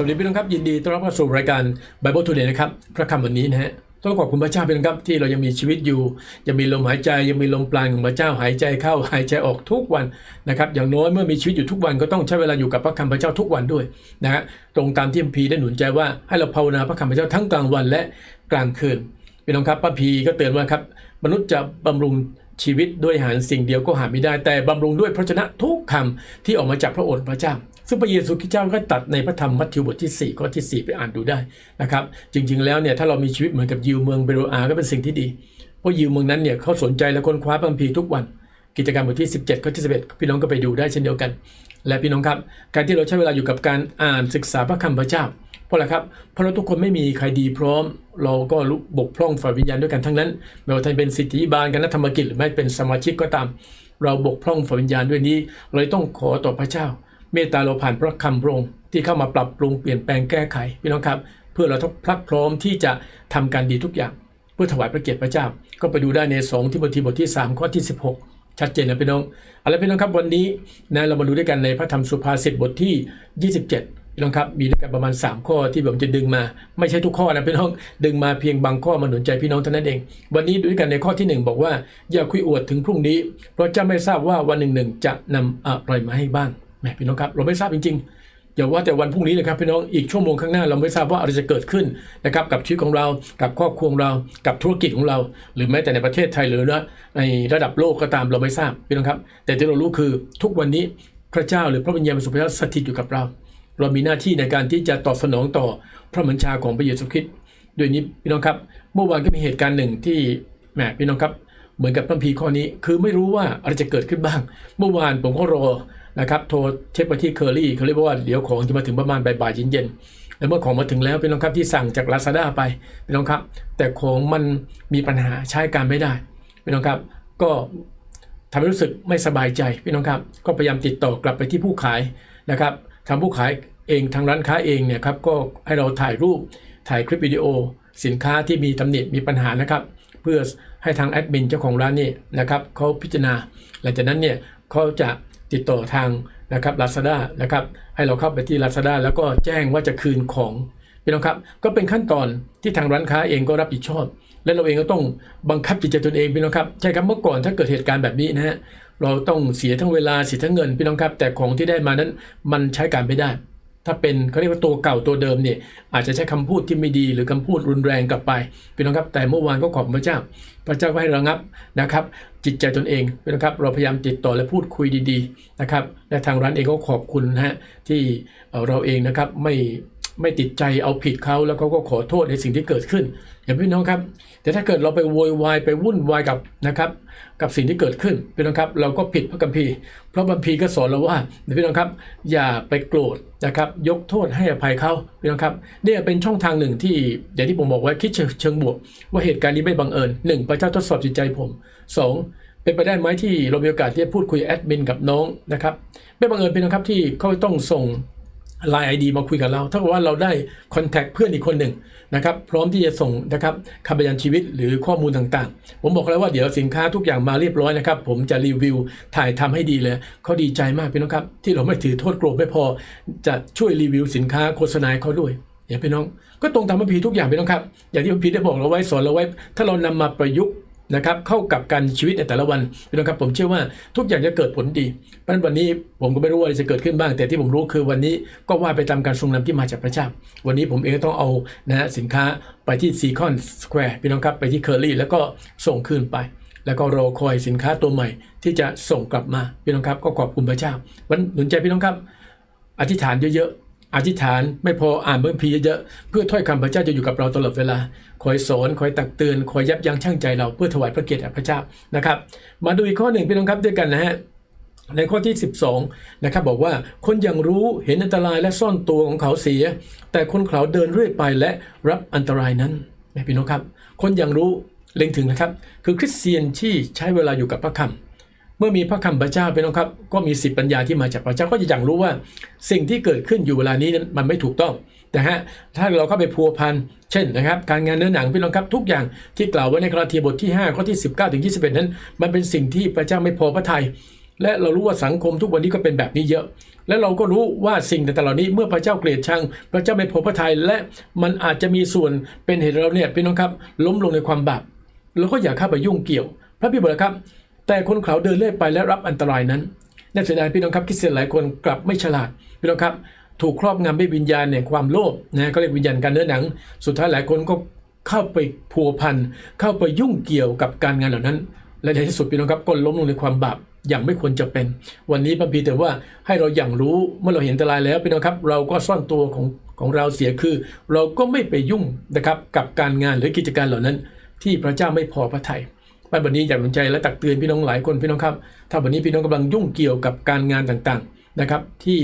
วัสดีพี่น้องครับยินดีต้อนรับเข้าสู่รายการ Bible Today นะครับพระคำวันนี้นะฮะต้องขอบคุณพระเจ้าพี่น้องครับที่เรายังมีชีวิตอยู่ยังมีลมหายใจยังมีลมปราณของพระเจ้าหายใจเข้าหายใจออกทุกวันนะครับอย่างน้อยเมื่อมีชีวิตอยู่ทุกวันก็ต้องใช้เวลาอยู่กับพระคำพระเจ้าทุกวันด้วยนะฮะตรงตามที่พระพีได้หนุนใจว่าให้เราภาวนาพระคำพระเจ้าทั้งกลางวันและกลางคืนพี่น้องครับพระพีก็เตือนว่าครับมนุษย์จะบำรุงชีวิตด้วยอาหารสิ่งเดียวก็หาไม่ได้แต่บำรุงด้วยพระชนะทุกคำที่ออกมาจากพระโอษฐ์พระเจ้า ซึ่งพระเยซูคริสต์เจ้าก็ตัดในพระธรรมมัทธิวบทที่ 4 ข้อที่ 4 ไปอ่านดูได้นะครับ จริง ๆ แล้วเนี่ยถ้าเรามีชีวิตเหมือนกับยิวเมืองเบโรอาก็เป็นสิ่งที่ดี เพราะยิวเมืองนั้นเนี่ยเขาสนใจและค้นคว้าพระคัมภีร์ทุกวัน กิจกรรมบทที่ 17 ข้อที่ 11 พี่น้องก็ไปดูได้เช่นเดียวกัน และพี่น้องครับ การที่เราใช้เวลาอยู่กับการอ่านศึกษาพระคำพระเจ้าเพราะอะไรครับ เพราะเราทุกคนไม่มีใครดีพร้อม เราก็รู้บกพร่องฝ่ายวิญญาณด้วยกันทั้งนั้น ไม่ว่าท่านเป็นสิทธิบาลคณะธรรมกิจหรือไม่เป็นสมาชิกก็ตาม เราบกพร่องฝ่ายวิญญาณด้วยนี้ เราต้องขอต่อพระเจ้า เมตตาเราผ่านพระคำพระองค์ที่เข้ามาปรับปรุงเปลี่ยนแปลงแก้ไขพี่น้องครับ เพื่อเราต้องพลักพร้อมที่จะทำการดีทุกอย่าง เพื่อถวายพระเกียรติพระเจ้า ก็ไปดูได้ใน2ทิโมธีบทที่3ข้อที่ 16 ชัดเจนนะพี่น้องเอาละพี่น้องครับวันนี้นะเรามาดูด้วยกันในพระธรรมสุภาษิตบทที่ 27พี่น้องครับมีด้วยกันประมาณ 3 ข้อที่ผมจะดึงมา ไม่ใช่ทุกข้อนะพี่น้องดึงมาเพียงบางข้อมาหนุนใจพี่น้องเท่านั้นเอง วันนี้ดูด้วยกันในข้อทีหนึ่1 บอกว่าอย่าคุยอวดถึงพรุ่งนี้ เพราะจะไม่ทราบว่าวันหนึ่งหนึ่งจะนำอะไรมาให้บ้าง แหมพี่น้องครับเราไม่ทราบจริงๆอย่าว่าแต่วันพรุ่งนี้เลยครับพี่น้องอีกชั่วโมงข้างหน้าเราไม่ทราบว่าอะไรจะเกิดขึ้นนะครับกับชีวิตของเรากับครอบครัวของเรา กับธุรกิจของเรา หรือแม้แต่ในประเทศไทยหรือนะในระดับโลกก็ตามเราไม่ทราบพี่น้องครับ แต่ที่เรารู้คือทุกวันนี้พระเจ้าหรือพระวิญญาณบริสุทธิ์พระเจ้าสถิตอยู่กับเรา เรามีหน้าที่ในการที่จะตอบสนองต่อพระบัญชาของพระเยซูคริสต์ด้วยนี้พี่น้องครับ เมื่อวานก็มีเหตุการณ์หนึ่งที่แหมพี่น้องครับ เหมือนกับพระพีข้อนี้คือไม่รู้ว่าอะไรจะเกิดขึ้นบ้าง เมื่อวานผมก็รอ นะครับโทรเช็คไปที่เคอรี่เขาเรียกว่าเดี๋ยวของจะมาถึงประมาณบ่ายๆเย็นๆแล้วเมื่อของมาถึงแล้วพี่น้องครับที่สั่งจาก Lazada ไปพี่น้องครับ แต่ของมันมีปัญหาใช้การไม่ได้พี่น้องครับ ก็ทำให้รู้สึกไม่สบายใจพี่น้องครับก็พยายามติดต่อกลับไปที่ผู้ขายนะครับทางผู้ขายเองทางร้านค้าเองเนี่ยครับก็ให้เราถ่ายรูปถ่ายคลิปวิดีโอ สินค้าที่มีตำหนิมีปัญหานะครับ เพื่อให้ทางแอดมินเจ้าของร้านนี่นะครับเขาพิจารณา หลังจากนั้นเนี่ยเขาจะ ติดต่อทางนะครับ Lazada นะครับ ให้เราเข้าไปที่ Lazada แล้วก็แจ้งว่าจะคืนของพี่น้องครับ ก็เป็นขั้นตอนที่ทางร้านค้าเองก็รับผิดชอบ และเราเองก็ต้องบังคับจิตใจตนเองพี่น้องครับใช่ครับเมื่อก่อนถ้าเกิดเหตุการณ์แบบนี้นะฮะเราต้องเสียทั้งเวลาเสียทั้งเงินพี่น้องครับ แต่ของที่ได้มานั้นมันใช้การไม่ได้ ถ้าเป็นเขาเรียกว่าตัวเก่าตัวเดิมเนี่ยอาจจะใช้คำพูดที่ไม่ดีหรือคำพูดรุนแรงกลับไปพี่น้องครับ แต่เมื่อวานก็ขอบพระเจ้า พระเจ้าก็ให้ระงับนะครับ จิตใจตนเองพี่น้องครับ เราพยายามติดต่อและพูดคุยดีๆนะครับและทางร้านเองก็ขอบคุณนะฮะที่เอ่อเราเองนะครับไม่ ไม่ติดใจเอาผิดเขาแล้วเขาก็ขอโทษในสิ่งที่เกิดขึ้นอย่างพี่น้องครับ แต่ถ้าเกิดเราไปโวยวายไปวุ่นวายกับนะครับ กับสิ่งที่เกิดขึ้นพี่น้องครับ เราก็ผิดพระคัมภีร์เพราะคัมภีร์ก็สอนเราว่าพี่น้องครับ อย่าไปโกรธนะครับ ยกโทษให้อภัยเขาพี่น้องครับเนี่ยเป็นช่องทางหนึ่งที่อย่างที่ผมบอกไว้คิดเชิงบวก ว่าเหตุการณ์นี้ไม่บังเอิญหนึ่งพระเจ้าทดสอบจิตใจผมสองเป็นไปได้ไหมที่เรามีโอกาสที่จะพูดคุยแอดมินกับน้องนะครับไม่บังเอิญเป็นนะครับที่เขาต้องส่ง ไลน์ไอดีมาคุยกับเราถ้ากิดว่าเราได้คอนแทคเพื่อนอีกคนหนึ่งนะครับพร้อมที่จะส่งนะครับคำพยานชีวิตหรือข้อมูลต่างๆ ผมบอกแล้วว่าเดี๋ยวสินค้าทุกอย่างมาเรียบร้อยนะครับ ผมจะรีวิวถ่ายทำให้ดีเลยเขาดีใจมากพี่น้องครับ ที่เราไม่ถือโทษโกรธไม่พอ จะช่วยรีวิวสินค้าโฆษณาเขาด้วยอย่างพี่น้อง ก็ตรงตามพระพีทุกอย่างพี่น้องครับ อย่างที่พระพีได้บอกเราไว้สอนเราไว้ ถ้าเรานำมาประยุกต์ นะครับเข้ากับการชีวิตในแต่ละวันพี่น้องครับผมเชื่อว่าทุกอย่างจะเกิดผลดีเพราะฉะนั้นวันนี้ผมก็ไม่รู้ว่าอะไรจะเกิดขึ้นบ้าง แต่ที่ผมรู้คือวันนี้ก็ว่าไปตามการทรงนำที่มาจากพระเจ้า วันนี้ผมเองต้องเอานะฮะสินค้าไปที่ซีคอนสแควร์พี่น้องครับไปที่เคอรี่แล้วก็ส่งคืนไป แล้วก็รอคอยสินค้าตัวใหม่ ที่จะส่งกลับมาพี่น้องครับก็ขอบคุณพระเจ้า วันหนุนใจพี่น้องครับ อธิษฐานเยอะ อธิษฐานไม่พออ่านเบิ่พีเยอะๆเพื่อถ้อยคำพระเจ้าจะอยู่กับเราตลอดเวลา คอยสอนคอยตักเตือนคอยยับยั้งชั่งใจเราเพื่อถวายพระเกียรติแด่พระเจ้านะครับ มาดูอีกข้อหนึ่งพี่น้องครับด้วยกันนะฮะในข้อที่ 12นะครับบอกว่าคนอย่างรู้เห็นอันตรายและซ่อนตัวของเขาเสีย แต่คนเขาเดินเรื่อยไปและรับอันตรายนั้นนะพี่น้องครับ คนอย่างรู้เล็งถึงนะครับ คือคริสเตียนที่ใช้เวลาอยู่กับพระคำ เมื่อมีพระคำพระเจ้าเป็นองครับ ก็มีสิทธิปัญญาที่มาจากพระเจ้าก็จะอย่างรู้ว่า สิ่งที่เกิดขึ้นอยู่เวลานี้นั้นมันไม่ถูกต้องแต่ฮะถ้าเราเข้าไปพัวพันเช่นนะครับ การงานเนื้อหนังพี่น้องครับทุกอย่างที่กล่าวไว้ในกราทีบทที่ 5 ข้อที่ 19ถึง21 นั้น มันเป็นสิ่งที่พระเจ้าไม่พอพระทัยและเรารู้ว่าสังคมทุกวันนี้ก็เป็นแบบนี้เยอะ และเราก็รู้ว่าสิ่งต่างๆเหล่านี้เมื่อพระเจ้าเกลียดชัง พระเจ้าไม่พอพระทัยและมันอาจจะมีส่วนเป็นเหตุเราเนี่ยพี่น้องครับ ล้มลงในความบาปเราก็อย่าเข้าไปยุ่งเกี่ยว พระพี่บอกครับ แต่คนเขาเดินเล่อยไปและรับอันตรายนั้นน่าเสียดายพี่น้องครับคริสเตียนหลายคนกลับไม่ฉลาดพี่น้องครับ ถูกครอบงำด้วยวิญญาณแห่งความโลภนะก็เรียกวิญญาณการเนื้อหนัง สุดท้ายหลายคนก็เข้าไปพัวพันเข้าไปยุ่งเกี่ยวกับการงานเหล่านั้น และในที่สุดพี่น้องครับก็ล้มลงในความบาปอย่างไม่ควรจะเป็น วันนี้พระพีแต่ว่าให้เราอย่างรู้เมื่อเราเห็นอันตรายแล้วพี่น้องครับ เราก็ซ่อนตัวของของเราเสียคือ เราก็ไม่ไปยุ่งนะครับกับการงานหรือกิจการเหล่านั้น ที่พระเจ้าไม่พอพระทัย วันนี้อยากหนุนใจและตักเตือนพี่น้องหลายคนพี่น้องครับ ถ้าวันนี้พี่น้องกำลังยุ่งเกี่ยวกับการงานต่างๆนะครับ ที่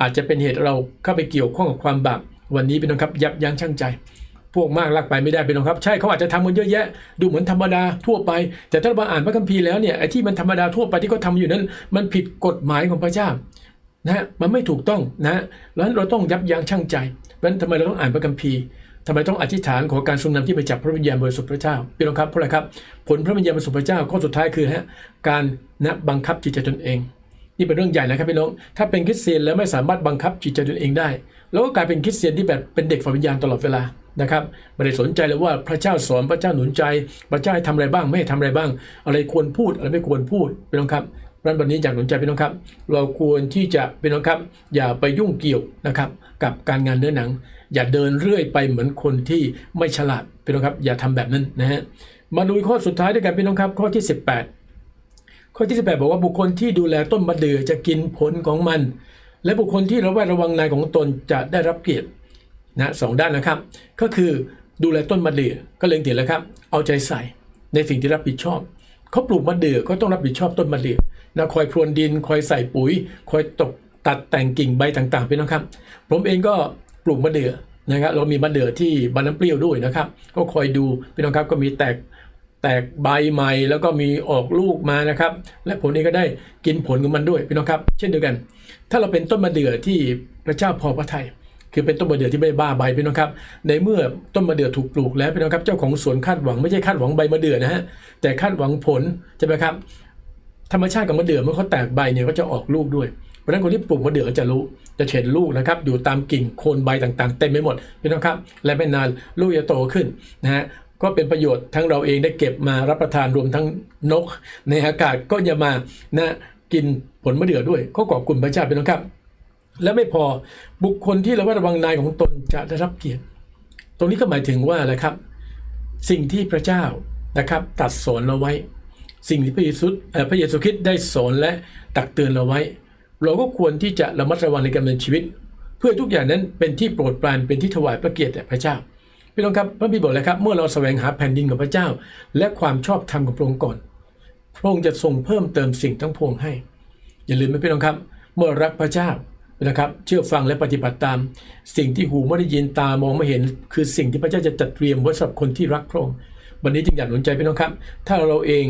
อาจจะเป็นเหตุเราเข้าไปเกี่ยวข้องกับความบาปวันนี้พี่น้องครับยับยั้งชั่งใจ พวกมากลักไปไม่ได้พี่น้องครับ ใช่เขาอาจจะทำกันเยอะแยะ ดูเหมือนธรรมดาทั่วไป แต่ถ้าเราอ่านพระคัมภีร์แล้วเนี่ยไอ้ที่มันธรรมดาทั่วไปที่เขาทาอยู่นั้น มันผิดกฎหมายของพระเจ้านะมันไม่ถูกต้องนะฮะแล้วเราต้องยับยั้งชั่งใจเพราะฉะนั้นทำไมเราต้องอ่านพระคัมภีร์ ทำไมต้องอธิษฐานขอการทรงนำที่มาจากพระวิญญาณบริสุทธิ์พระเจ้าพี่น้องครับเพราะอะไรครับ ผลพระวิญญาณบริสุทธิ์พระเจ้าข้อสุดท้ายคือฮะการนะบังคับจิตใจตนเอง นี่เป็นเรื่องใหญ่นะครับพี่น้องถ้าเป็นคริสเตียนแล้วไม่สามารถบังคับจิตใจตนเองได้ แล้วก็กลายเป็นคริสเตียนที่แบบเป็นเด็กฝ่ายวิญญาณตลอดเวลานะครับไม่ได้สนใจเลยว่าพระเจ้าสอนพระเจ้าหนุนใจ พระเจ้าให้ทำอะไรบ้างไม่ให้ทำอะไรบ้าง อะไรควรพูดอะไรไม่ควรพูดพี่น้องครับ เพราะฉะนั้นวันนี้อยากหนุนใจพี่น้องครับ เราควรที่จะพี่น้องครับ อย่าไปยุ่งเกี่ยวนะครับ กับการงานเนื้อหนัง อย่าเดินเรื่อยไปเหมือนคนที่ไม่ฉลาดพี่น้องครับ อย่าทำแบบนั้นนะฮะมาดูข้อสุดท้ายด้วยกันพี่น้องครับข้อที่ 18 ข้อที่ 18 บอกว่าบุคคลที่ดูแลต้นมะเดื่อจะกินผลของมัน และบุคคลที่ระแวดระวังนายของตนจะได้รับเกียรตินะสองด้านนะครับ ก็คือดูแลต้นมะเดื่อก็เล็งเห็นแล้วครับ เอาใจใส่ในสิ่งที่รับผิดชอบ เขาปลูกมะเดื่อก็ต้องรับผิดชอบต้นมะเดื่อนะคอยพรวนดิน คอยใส่ปุ๋ย คอยตกตัดแต่งกิ่งใบต่างๆพี่น้องครับ ผมเองก็ปลูกมะเดื่อนะครับเรามีมะเดื่อที่บานน้ำเปรี้ยวด้วยนะครับ ก็คอยดูพี่น้องครับก็มีแตกแตกใบใหม่แล้วก็มีออกลูกมานะครับ และผลนี้ก็ได้กินผลของมันด้วยพี่น้องครับ เช่นเดียวกัน ถ้าเราเป็นต้นมะเดื่อที่พระเจ้าพอพระทัย คือเป็นต้นมะเดื่อที่ไม่บ้าใบพี่น้องครับ ในเมื่อต้นมะเดื่อถูกปลูกแล้วพี่น้องครับ เจ้าของสวนคาดหวังไม่ใช่คาดหวังใบมะเดื่อนะฮะ แต่คาดหวังผลใช่ไหมครับ ธรรมชาติของมะเดื่อเมื่อเขาแตกใบเนี่ยก็จะออกลูกด้วย เพราะฉะนั้นคนที่ปลูกมะเดื่อจะรู้ จะเห็นลูกนะครับ อยู่ตามกิ่งโคนใบต่างๆ เต็มไปหมดพี่น้องครับ และไม่นานลูกจะโตขึ้นนะฮะก็เป็นประโยชน์ทั้งเราเองได้เก็บมารับประทานรวมทั้งนก ในอากาศก็จะมานะกินผลมะเดื่อด้วยก็ขอบคุณพระเจ้าพี่น้องครับ และไม่พอบุคคลที่ระแวดระวังนายของตนจะได้รับเกียรติ ตรงนี้ก็หมายถึงว่าอะไรครับ สิ่งที่พระเจ้านะครับตรัดสอนเราไว้ สิ่งที่พระเยซูพระเยซูคริสต์ได้สอนและตักเตือนเราไว้ เราก็ควรที่จะระมัดระวังในการดำเนินชีวิต เพื่อทุกอย่างนั้นเป็นที่โปรดปรานเป็นที่ถวายพระเกียรติแด่พระเจ้าพี่น้องครับพระบิดาบอกเลยครับ เมื่อเราแสวงหาแผ่นดินของพระเจ้า และความชอบธรรมของพระองค์ก่อนพระองค์จะทรงเพิ่มเติมสิ่งทั้งปวงให้ อย่าลืมนะพี่น้องครับ เมื่อรักพระเจ้า นะครับเชื่อฟังและปฏิบัติตาม สิ่งที่หูไม่ได้ยินตามองไม่เห็น คือสิ่งที่พระเจ้าจะจัดเตรียมไว้สำหรับคนที่รักพระองค์วันนี้จึงอยากหนุนใจพี่น้องครับ ถ้าเราเอง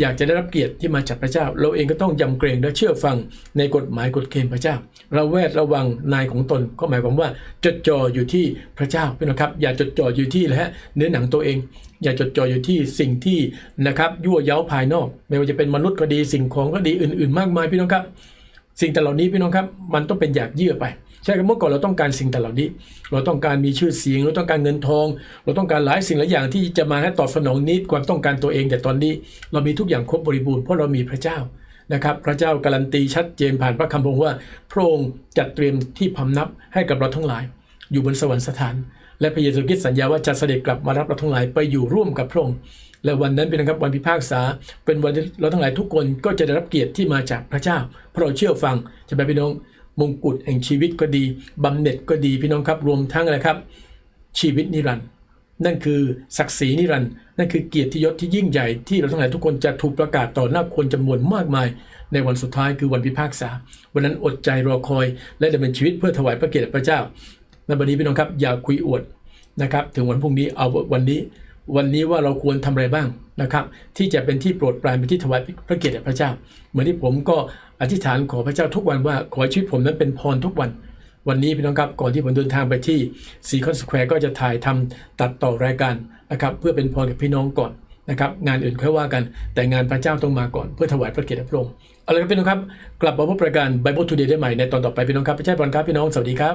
อยากจะได้รับเกียรติที่มาจากพระเจ้า เราเองก็ต้องยำเกรงและเชื่อฟังในกฎหมายกฎเกณฑ์พระเจ้า เราแวดระวังนายของตนก็หมายความว่าจดจ่ออยู่ที่พระเจ้าพี่น้องครับ อย่าจดจ่ออยู่ที่แหละเนื้อหนังตัวเอง อย่าจดจ่ออยู่ที่สิ่งที่นะครับยั่วเย้าภายนอก ไม่ว่าจะเป็นมนุษย์ก็ดีสิ่งของก็ดีอื่น ๆ มากมายพี่น้องครับ สิ่งแต่เหล่านี้พี่น้องครับมันต้องเป็นอยากเยื่อไป ใช่ครับเมื่อก่อนเราต้องการสิ่งแต่เหล่านี้ เราต้องการมีชื่อเสียง เราต้องการเงินทอง เราต้องการหลายสิ่งหลายอย่างที่จะมาให้ตอบสนองนิดความต้องการตัวเอง แต่ตอนนี้เรามีทุกอย่างครบบริบูรณ์เพราะเรามีพระเจ้านะครับพระเจ้าการันตีชัดเจนผ่านพระคำพงว่าพระองค์จัดเตรียมที่พำนับให้กับเราทั้งหลาย อยู่บนสวรรคสถาน และพระเยซูคริสต์สัญญาว่าจะเสด็จกลับมารับเราทั้งหลายไปอยู่ร่วมกับพระองค์และวันนั้นเป็นนะครับวันพิพากษา เป็นวันที่เราทั้งหลายทุกคนก็จะได้รับเกียรติที่มาจากพระเจ้า เพราะเราเชื่อฟังจะไปพี่น้องมงกุฎแห่งชีวิตก็ดีบำเหน็จก็ดีพี่น้องครับรวมทั้งอะไรครับ ชีวิตนิรันดร์นั่นคือศักดิ์ศรีนิรันดร์นั่นคือเกียรติยศที่ยิ่งใหญ่ที่เราทั้งหลายทุกคนจะถูกประกาศต่อหน้าคนจำนวนมากมาย ในวันสุดท้ายคือวันพิพากษา วันนั้นอดใจรอคอย และดำเนินชีวิตเพื่อถวายพระเกียรติพระเจ้า ในวันนี้พี่น้องครับอย่าคุยอวดนะครับ ถึงวันพรุ่งนี้เอาวันนี้ วันนี้ว่าเราควรทำอะไรบ้างนะครับ ที่จะเป็นที่โปรดปรานเป็นที่ถวายพระเกียรติแด่พระเจ้า เหมือนที่ผมก็อธิษฐานขอพระเจ้าทุกวันว่าขอให้ชีวิตผมนั้นเป็นพรทุกวันวันนี้พี่น้องครับก่อนที่ผมเดินทางไปที่ซีคอนสแควร์ก็จะถ่ายทำตัดต่อรายการนะครับเพื่อเป็นพรกับพี่น้องก่อนนะครับงานอื่นค่อยว่ากันแต่งานพระเจ้าต้องมาก่อนเพื่อถวายพระเกียรติพระองค์เอาละครับพี่น้องครับ กลับมาพบรายการ Bible Today ได้ใหม่ในตอนต่อไปพี่น้องครับพระเจ้าพรครับพี่น้องสวัสดีครับ